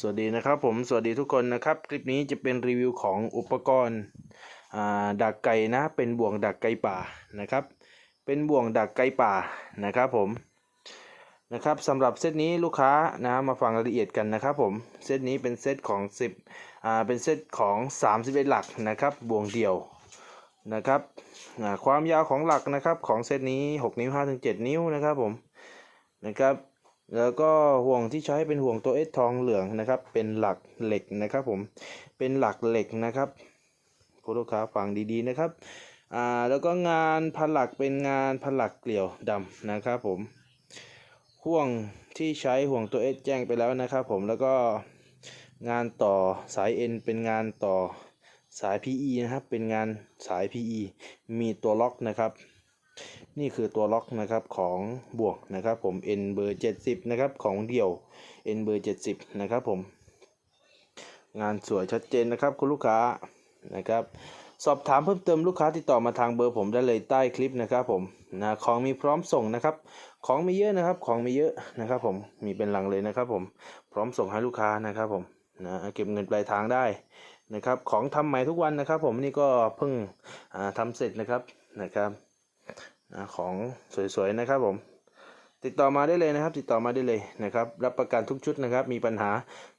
สวัสดีนะครับผมสวัสดีทุกคนนะครับ คลิปนี้จะเป็นรีวิวของอุปกรณ์ดักไก่นะ เป็นบ่วงดักไก่ป่านะครับ เป็นบ่วงดักไก่ป่านะครับผมนะครับสำหรับเซตนี้ลูกค้านะมาฟังรายละเอียดกันนะครับผมเซตนี้เป็นเซตของ 10อ่าเป็นเซตของ 31 หลักนะครับบ่วงเดี่ยวนะครับความยาวของหลักนะครับของเซตนี้ 6 นิ้ว5ถึง7นิ้วนะครับผมนะครับ แล้วก็ห่วงที่ใช้เป็นห่วงตัวเอสทองเหลืองนะครับ เป็นหลักเหล็กนะครับผม เป็นหลักเหล็กนะครับคุณลูกค้าฟังดีๆนะครับ อ่า แล้วก็งานพันหลักเป็นงานพันหลักเกลี่ยวดำนะครับผม ห่วงที่ใช้ห่วงตัวเอสแจ้งไปแล้วนะครับผม แล้วก็งานต่อสายเอ็นเป็นงานต่อสาย PE นะครับ เป็นงานสาย PE มีตัวล็อกนะครับ นี่คือตัวล็อกนะครับของบวกนะครับผม N เบอร์70นะครับของเดี่ยว N เบอร์70นะครับผม งานสวยชัดเจนนะครับคุณลูกค้านะครับ สอบถามเพิ่มเติมลูกค้าติดต่อมาทางเบอร์ผมได้เลยใต้คลิปนะครับผมนะของมีพร้อมส่งนะครับ ของมีเยอะนะครับ ของมีเยอะนะครับ ผมมีเป็นหลังเลยนะครับ ผมพร้อมส่งให้ลูกค้านะครับผมนะเก็บเงินปลายทางได้นะครับ ของทำใหม่ทุกวันนะครับ ผมนี่ก็เพิ่งอ่าทำเสร็จนะครับนะครับ ของสวยๆนะครับผม ติดต่อมาได้เลยนะครับ ติดต่อมาได้เลยนะครับ รับประกันทุกชุดนะครับ มีปัญหา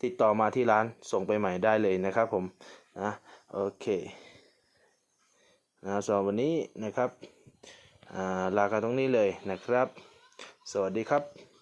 ติดต่อมาที่ร้านส่งไปใหม่ได้เลยนะครับผมนะโอเคนะสำหรับวันนี้นะครับาลากันตรงนี้เลยนะครับ สวัสดีครับ